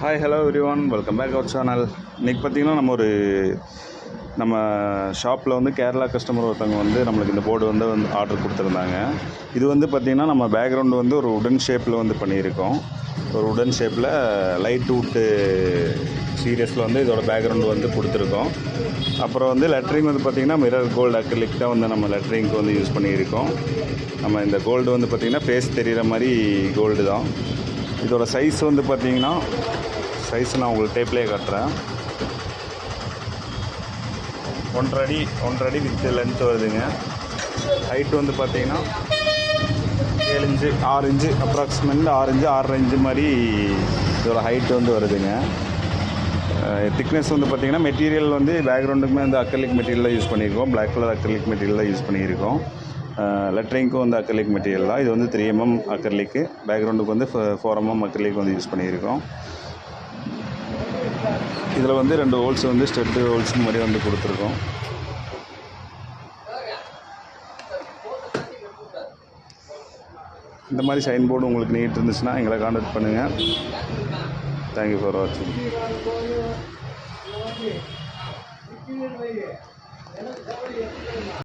Hi hello everyone welcome back our channel இன்றைக்கி பார்த்தீங்கன்னா நம்ம ஒரு நம்ம ஷாப்பில் வந்து கேரளா கஸ்டமர் ஒருத்தவங்க வந்து நம்மளுக்கு இந்த போர்டு வந்து வந்து ஆர்டர் கொடுத்துருந்தாங்க. இது வந்து பார்த்திங்கன்னா நம்ம பேக்ரவுண்டு வந்து ஒரு உடன் ஷேப்பில் வந்து பண்ணியிருக்கோம். ஒரு உடன் ஷேப்பில் லைட் வுட்டு சீரியஸில் வந்து இதோட பேக்ரவுண்டு வந்து கொடுத்துருக்கோம். அப்புறம் வந்து லெட்டரிங் வந்து பார்த்திங்கன்னா மிரர் கோல்டு அக்ரிலிக் தான் வந்து நம்ம லெட்டரிங்க்கு வந்து யூஸ் பண்ணியிருக்கோம். நம்ம இந்த கோல்டு வந்து பார்த்திங்கன்னா ஃபேஸ் தெரிகிற மாதிரி கோல்டு தான். இதோட சைஸ் வந்து பார்த்தீங்கன்னா சைஸ் நான் உங்களுக்கு டேப்லேயே காட்டுறேன். ஒன்றரை அடி ஒன்றரை அடி வித் லென்த் வருதுங்க. ஹைட் வந்து பார்த்தீங்கன்னா ஏழு இன்ச்சு ஆறு இன்ச்சு அப்ராக்சிமேட்லி ஆறு இன்ச்சு ஆறரை இன்ச்சு மாதிரி இதோட ஹைட் வந்து வருதுங்க. திக்னஸ் வந்து பார்த்திங்கன்னா மெட்டீரியல் வந்து பேக்ரவுண்டுக்குமே வந்து அக்ரலிக் மெட்டீரியல் யூஸ் பண்ணியிருக்கோம். Black colour acrylic material use பண்ணியிருக்கோம். லெட்டரிங்க்கும் வந்து அக்ரலிக் மெட்டீரியல் தான். இது வந்து த்ரீ எம்எம் அக்ரலிக்கு பேக்ரவுண்டுக்கு வந்து ஃபோர் எம்எம் அக்ரலிக் வந்து யூஸ் பண்ணியிருக்கோம். இதில் வந்து ரெண்டு ஹோல்ஸ் வந்து ஸ்டெட்டு ஹோல்ஸ் மாதிரி வந்து கொடுத்துருக்கோம். இந்த மாதிரி சைன் போர்டு உங்களுக்கு நீட் இருந்துச்சுன்னா எங்களை காண்டாக்ட் பண்ணுங்கள் தேங்க்யூ ஃபார் வாட்சிங்